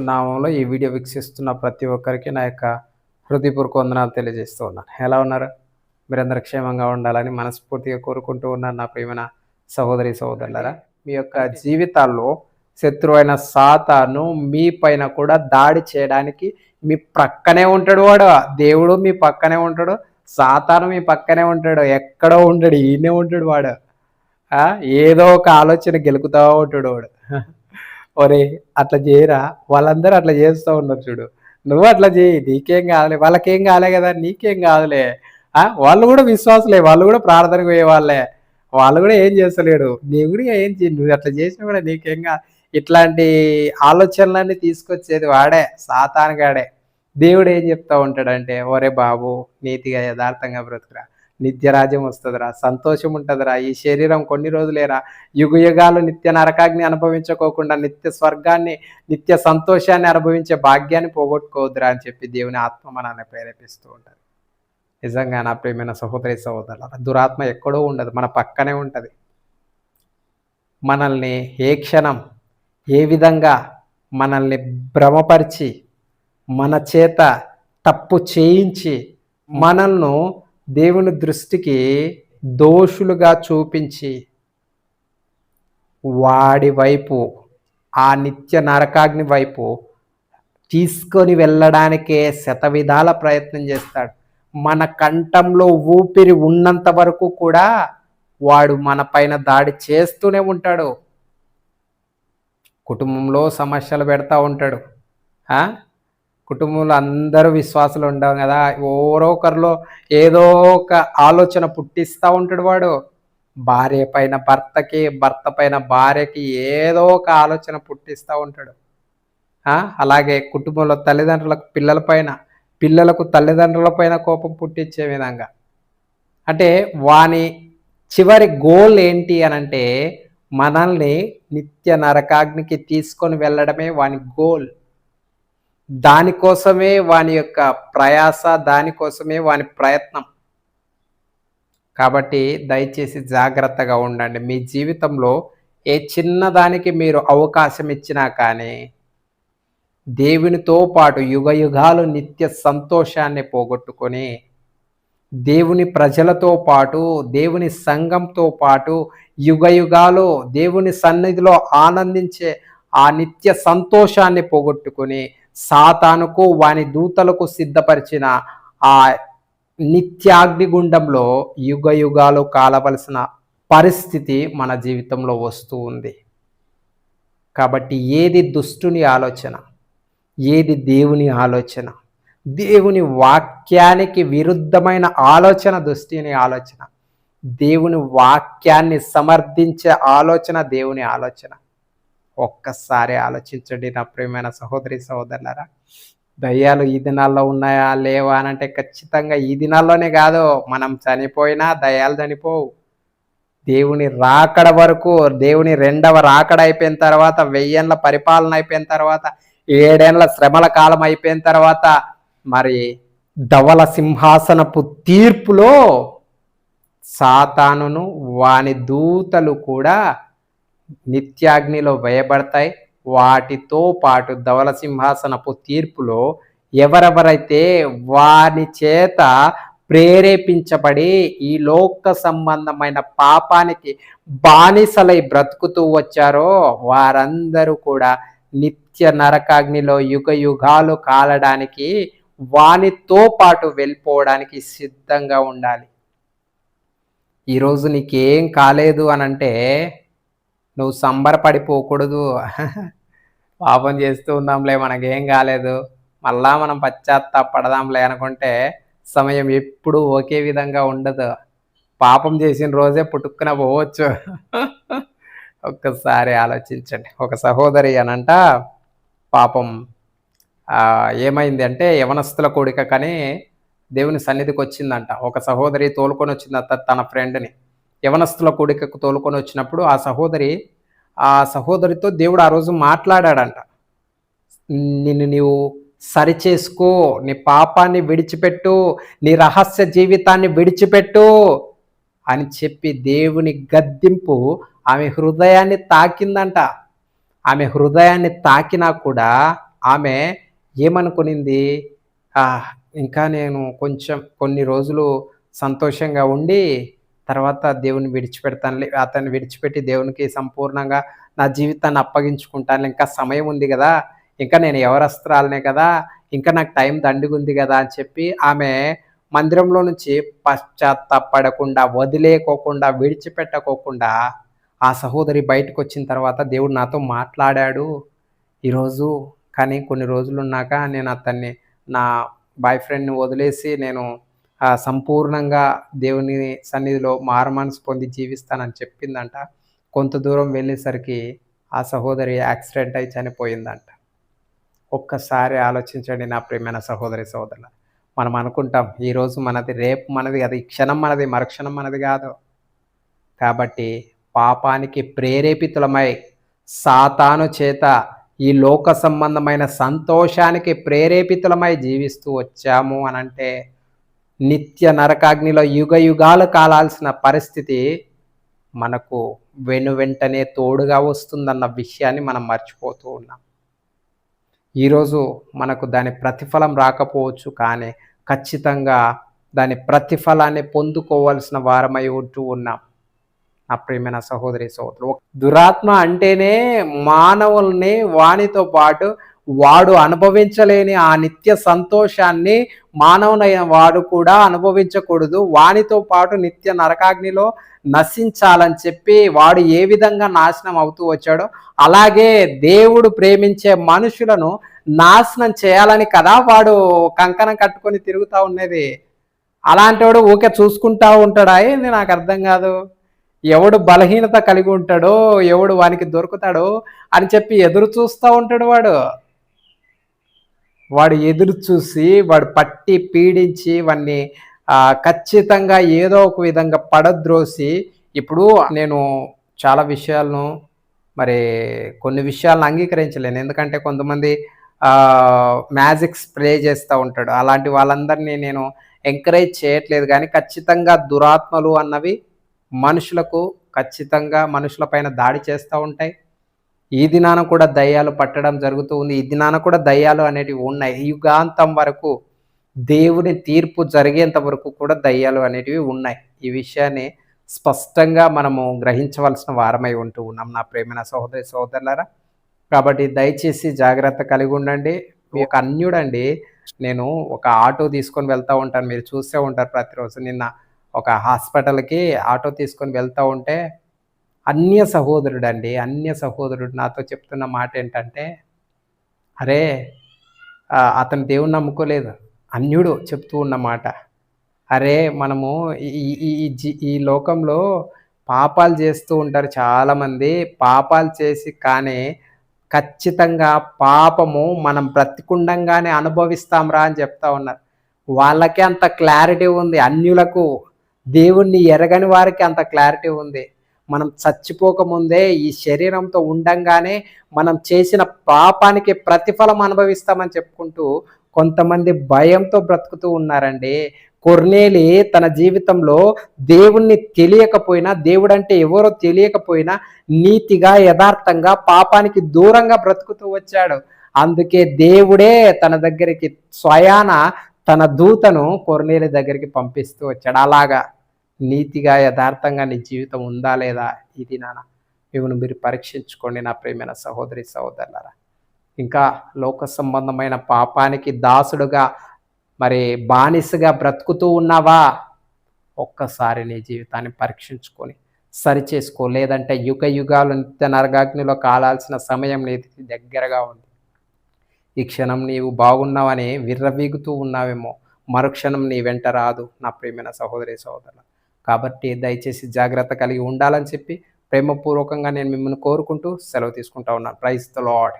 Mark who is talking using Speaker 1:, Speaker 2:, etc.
Speaker 1: నామంలో ఈ వీడియో వీక్షిస్తున్న ప్రతి ఒక్కరికి నా యొక్క హృదయపూర్వక వందనాలు తెలియజేస్తూ ఉన్నాను. ఎలా ఉన్నారు? మీరందరూ క్షేమంగా ఉండాలని మనస్ఫూర్తిగా కోరుకుంటూ ఉన్నాను నా ప్రియమైన సహోదరి సహోదరులరా. మీ యొక్క జీవితాల్లో శత్రువైన సాతాను మీ పైన కూడా దాడి చేయడానికి మీ ప్రక్కనే ఉంటాడు వాడు. దేవుడు మీ పక్కనే ఉంటాడు సాతాను మీ పక్కనే ఉంటాడు ఎక్కడో ఉంటాడు ఈయనే ఉంటాడు వాడు. ఆ, ఏదో ఒక ఆలోచన గెలుకుతా ఉంటాడు వాడు. ఒరే అట్లా చేయరా? వాళ్ళందరూ అట్లా చేస్తూ ఉన్నారు చూడు. నువ్వు అట్లా చేయి నీకేం కాదులే వాళ్ళకేం కాలే కదా నీకేం కాదులే. ఆ, వాళ్ళు కూడా విశ్వాసులే వాళ్ళు కూడా ప్రార్థనకు పోయే వాళ్ళే వాళ్ళు కూడా ఏం చేస్తలేడు. నీ కూడా ఏం చేయ నువ్వు అట్లా చేసినా కూడా నీకేం కాదు ఇట్లాంటి ఆలోచనలన్నీ తీసుకొచ్చేది వాడే సాతానుగాడే. దేవుడు ఏం చెప్తా ఉంటాడంటే ఒరే బాబు నీతిగా యథార్థంగా బ్రతుకురా. నిత్యరాజ్యం వస్తుందిరా సంతోషం ఉంటుందిరా. ఈ శరీరం కొన్ని రోజులేరా యుగ యుగాలు నిత్య నరకాగ్ని అనుభవించుకోకుండా నిత్య స్వర్గాన్ని నిత్య సంతోషాన్ని అనుభవించే భాగ్యాన్ని పోగొట్టుకోవద్దురా అని చెప్పి దేవుని ఆత్మ మనల్ని ప్రేరేపిస్తూ ఉంటుంది. నిజంగా నా ప్రియమైన సహోదరి సహోదరుల దురాత్మ ఎక్కడో ఉండదు మన పక్కనే ఉంటుంది. మనల్ని ఏ క్షణం ఏ విధంగా మనల్ని భ్రమపరిచి మన చేత తప్పు చేయించి మనల్ని దేవుని దృష్టికి దోషులుగా చూపించి వాడి వైపు ఆ నిత్య నరకాగ్ని వైపు తీసుకొని వెళ్ళడానికే శతవిధాల ప్రయత్నం చేస్తాడు. మన కంఠంలో ఊపిరి ఉన్నంత వరకు కూడా వాడు మన పైన దాడి చేస్తూనే ఉంటాడు. కుటుంబంలో సమస్యలు పెడతా ఉంటాడు. కుటుంబంలో అందరూ విశ్వాసాలు ఉండవు కదా. ఎవరో ఒకరిలో ఏదో ఒక ఆలోచన పుట్టిస్తూ ఉంటాడు వాడు. భార్య పైన భర్తకి భర్త పైన భార్యకి ఏదో ఒక ఆలోచన పుట్టిస్తూ ఉంటాడు. అలాగే కుటుంబంలో తల్లిదండ్రులకు పిల్లల పైన పిల్లలకు తల్లిదండ్రుల పైన కోపం పుట్టించే విధంగా. అంటే వాని చివరి గోల్ ఏంటి అని అంటే మనల్ని నిత్య నరకాగ్నికి తీసుకొని వెళ్ళడమే వాని గోల్. దానికోసమే వాని యొక్క ప్రయాస దానికోసమే వాని ప్రయత్నం. కాబట్టి దయచేసి జాగ్రత్తగా ఉండండి. మీ జీవితంలో ఏ చిన్నదానికి మీరు అవకాశం ఇచ్చినా కానీ దేవునితో పాటు యుగ యుగాలు నిత్య సంతోషాన్ని పోగొట్టుకొని దేవుని ప్రజలతో పాటు దేవుని సంఘంతో పాటు యుగ యుగాలు దేవుని సన్నిధిలో ఆనందించే ఆ నిత్య సంతోషాన్ని పోగొట్టుకొని సాతానుకు వాని దూతలకు సిద్ధపరిచిన ఆ నిత్యాగ్నిగుండంలో యుగ యుగాలు కాలవలసిన పరిస్థితి మన జీవితంలో వస్తూ ఉంది. కాబట్టి ఏది దుష్టుని ఆలోచన ఏది దేవుని ఆలోచన దేవుని వాక్యానికి విరుద్ధమైన ఆలోచన దుష్టిని ఆలోచన దేవుని వాక్యాన్ని సమర్థించే ఆలోచన దేవుని ఆలోచన. ఒక్కసారి ఆలోచించండి నా ప్రియమైన సహోదరి సహోదరులరా. దయ్యాలు ఈ దినాల్లో ఉన్నాయా లేవా అని అంటే ఖచ్చితంగా ఈ దినాల్లోనే కాదు. మనం చనిపోయినా దయ్యాలు చనిపోవు. దేవుని రాకడ వరకు దేవుని రెండవ రాకడ అయిపోయిన తర్వాత వెయ్యేళ్ళ పరిపాలన అయిపోయిన తర్వాత ఏడేళ్ళ శ్రమల కాలం అయిపోయిన తర్వాత మరి ధవల సింహాసనపు తీర్పులో సాతానును వాని దూతలు కూడా నిత్యాగ్నిలో వేయబడతాయి. వాటితో పాటు ధవల సింహాసనపు తీర్పులో ఎవరెవరైతే వారి చేత ప్రేరేపించబడి ఈ లోక సంబంధమైన పాపానికి బానిసలై బ్రతుకుతూ వచ్చారో వారందరూ కూడా నిత్య నరకాగ్నిలో యుగ యుగాలు కాలడానికి వానితో పాటు వెళ్ళిపోవడానికి సిద్ధంగా ఉండాలి. ఈరోజు నీకేం కాలేదు అనంటే నువ్వు సంబరపడిపోకూడదు. పాపం చేస్తూ ఉందాంలే మనకేం కాలేదు. మళ్ళా మనం పశ్చాత్తాపడదాంలే అనుకుంటే సమయం ఎప్పుడూ ఒకే విధంగా ఉండదు. పాపం చేసిన రోజే పుట్టుక్కున పోవచ్చు. ఒక్కసారి ఆలోచించండి. ఒక సహోదరి అనంట పాపం ఏమైంది అంటే యవనస్తుల కోడిక కానీ దేవుని సన్నిధికి వచ్చిందంట. ఒక సహోదరి తోలుకొని వచ్చిందంట తన ఫ్రెండ్ని యవనస్తుల కోడికకు తోలుకొని వచ్చినప్పుడు ఆ సహోదరి ఆ సహోదరితో దేవుడు ఆ రోజు మాట్లాడాడంట. నిన్ను నీవు సరిచేసుకో నీ పాపాన్ని విడిచిపెట్టు నీ రహస్య జీవితాన్ని విడిచిపెట్టు అని చెప్పి దేవుని గద్దింపు ఆమె హృదయాన్ని తాకిందంట. ఆమె హృదయాన్ని తాకినా కూడా ఆమె ఏమనుకునింది? ఇంకా నేను కొంచెం కొన్ని రోజులు సంతోషంగా ఉండి తర్వాత దేవుని విడిచిపెడతాను అతన్ని విడిచిపెట్టి దేవునికి సంపూర్ణంగా నా జీవితాన్ని అప్పగించుకుంటాను ఇంకా సమయం ఉంది కదా ఇంకా నేను ఎవరస్త్రాలనే కదా ఇంకా నాకు టైం దండిగుంది కదా అని చెప్పి ఆమె మందిరంలో నుంచి పశ్చాత్తాపడకుండా వదిలేకోకుండా విడిచిపెట్టకోకుండా ఆ సహోదరి బయటకు వచ్చిన తర్వాత దేవుడు నాతో మాట్లాడాడు. ఈరోజు కానీ కొన్ని రోజులు ఉన్నాక నేను అతన్ని నా బాయ్ ఫ్రెండ్ని వదిలేసి నేను సంపూర్ణంగా దేవుని సన్నిధిలో మారమనసు పొంది జీవిస్తానని చెప్పిందంట. కొంత దూరం వెళ్ళేసరికి ఆ సహోదరి యాక్సిడెంట్ అయి చనిపోయిందంట. ఒక్కసారి ఆలోచించండి నా ప్రియమైన సహోదరి సహోదరుల మనం అనుకుంటాం ఈరోజు మనది రేపు మనది అది క్షణం మనది మరుక్షణం మనది కాదు. కాబట్టి పాపానికి ప్రేరేపితులమై సాతాను చేత ఈ లోక సంబంధమైన సంతోషానికి ప్రేరేపితులమై జీవిస్తూ వచ్చాము అనంటే నిత్య నరకాగ్నిలో యుగ యుగాలు కాలాల్సిన పరిస్థితి మనకు వెను వెంటనే తోడుగా వస్తుందన్న విషయాన్ని మనం మర్చిపోతూ ఉన్నాం. ఈరోజు మనకు దాని ప్రతిఫలం రాకపోవచ్చు కానీ ఖచ్చితంగా దాని ప్రతిఫలాన్ని పొందుకోవాల్సిన వారమై ఉంటూ ఉన్నాం. నా ప్రియమైన సహోదరి సహోదరు దురాత్మ అంటేనే మానవుల్ని వానితో పాటు వాడు అనుభవించలేని ఆ నిత్య సంతోషాన్ని మానవునైన వాడు కూడా అనుభవించకూడదు. వానితో పాటు నిత్య నరకాగ్నిలో నశించాలని చెప్పి వాడు ఏ విధంగా నాశనం అవుతూ వచ్చాడో అలాగే దేవుడు ప్రేమించే మనుషులను నాశనం చేయాలని కదా వాడు కంకణం కట్టుకొని తిరుగుతూ ఉన్నది అలాంటి వాడు ఊకే చూసుకుంటా ఉంటాడా? ఏంది నాకు అర్థం కాదు. ఎవడు బలహీనత కలిగి ఉంటాడో ఎవడు వానికి దొరుకుతాడో అని చెప్పి ఎదురు చూస్తూ ఉంటాడు వాడు. వాడు ఎదురు చూసి వాడు పట్టి పీడించి వాడిని ఖచ్చితంగా ఏదో ఒక విధంగా పడద్రోసి ఇప్పుడు నేను చాలా విషయాలను మరి కొన్ని విషయాలను అంగీకరించలేను. ఎందుకంటే కొంతమంది మ్యాజిక్ స్ప్రే చేస్తూ ఉంటాడు. అలాంటి వాళ్ళందరినీ నేను ఎంకరేజ్ చేయట్లేదు. కానీ ఖచ్చితంగా దురాత్మలు అన్నవి మనుషులకు ఖచ్చితంగా మనుషులపైన దాడి చేస్తూ ఉంటాయి. ఈ దినాన కూడా దయ్యాలు పట్టడం జరుగుతూ ఉంది. ఈ దినాన కూడా దయ్యాలు అనేటివి ఉన్నాయి. యుగాంతం వరకు దేవుని తీర్పు జరిగేంత వరకు కూడా దయ్యాలు అనేటివి ఉన్నాయి. ఈ విషయాన్ని స్పష్టంగా మనము గ్రహించవలసిన వారమై ఉంటూ ఉన్నాం నా ప్రేమైన సహోదరి సహోదరులారా. కాబట్టి దయచేసి జాగ్రత్త కలిగి ఉండండి. మీ ఒక అన్యుడండి. నేను ఒక ఆటో తీసుకొని వెళ్తూ ఉంటాను. మీరు చూస్తూ ఉంటారు ప్రతిరోజు. నిన్న ఒక హాస్పిటల్కి ఆటో తీసుకొని వెళ్తూ ఉంటే అన్య సహోదరుడు అండి అన్య సహోదరుడు నాతో చెప్తున్న మాట ఏంటంటే అరే అతను దేవుణ్ణి నమ్ముకోలేదు. అన్యుడు చెప్తూ ఉన్నమాట అరే మనము ఈ ఈ లోకంలో పాపాలు చేస్తూ ఉంటారు చాలామంది. పాపాలు చేసి కానీ ఖచ్చితంగా పాపము మనం బ్రతికుండంగానే అనుభవిస్తాంరా అని చెప్తా ఉన్నారు. వాళ్ళకే అంత క్లారిటీ ఉంది. అన్యులకు దేవుణ్ణి ఎరగని వారికి అంత క్లారిటీ ఉంది. మనం చచ్చిపోకముందే ఈ శరీరంతో ఉండంగానే మనం చేసిన పాపానికి ప్రతిఫలం అనుభవిస్తామని చెప్పుకుంటూ కొంతమంది భయంతో బ్రతుకుతూ ఉన్నారండి. కొర్నేలి తన జీవితంలో దేవుణ్ణి తెలియకపోయినా దేవుడంటే ఎవరో తెలియకపోయినా నీతిగా యథార్థంగా పాపానికి దూరంగా బ్రతుకుతూ వచ్చాడు. అందుకే దేవుడే తన దగ్గరికి స్వయాన తన దూతను కొర్నేలి దగ్గరికి పంపిస్తూ వచ్చాడు. అలాగా నీతిగా యథార్థంగా నీ జీవితం ఉందా లేదా ఇది నాన్న మిమ్మల్ని మీరు పరీక్షించుకోండి నా ప్రేమైన సహోదరి సహోదరులరా. ఇంకా లోక సంబంధమైన పాపానికి దాసుడుగా మరి బానిసగా బ్రతుకుతూ ఉన్నావా? ఒక్కసారి నీ జీవితాన్ని పరీక్షించుకొని సరిచేసుకో లేదంటే యుగ యుగాలు నిత్య నరగాగ్నిలో కాలాల్సిన సమయం నీది దగ్గరగా ఉంది. ఈ క్షణం నీవు బాగున్నావని విర్రవీగుతూ ఉన్నావేమో. మరుక్షణం నీ వెంట రాదు నా ప్రేమైన సహోదరి సహోదరు కాబట్టి దయచేసి జాగ్రత్త కలిగి ఉండాలని చెప్పి ప్రేమపూర్వకంగా నేను మిమ్మల్ని కోరుకుంటూ సెలవు తీసుకుంటా ఉన్నాను. Praise the lord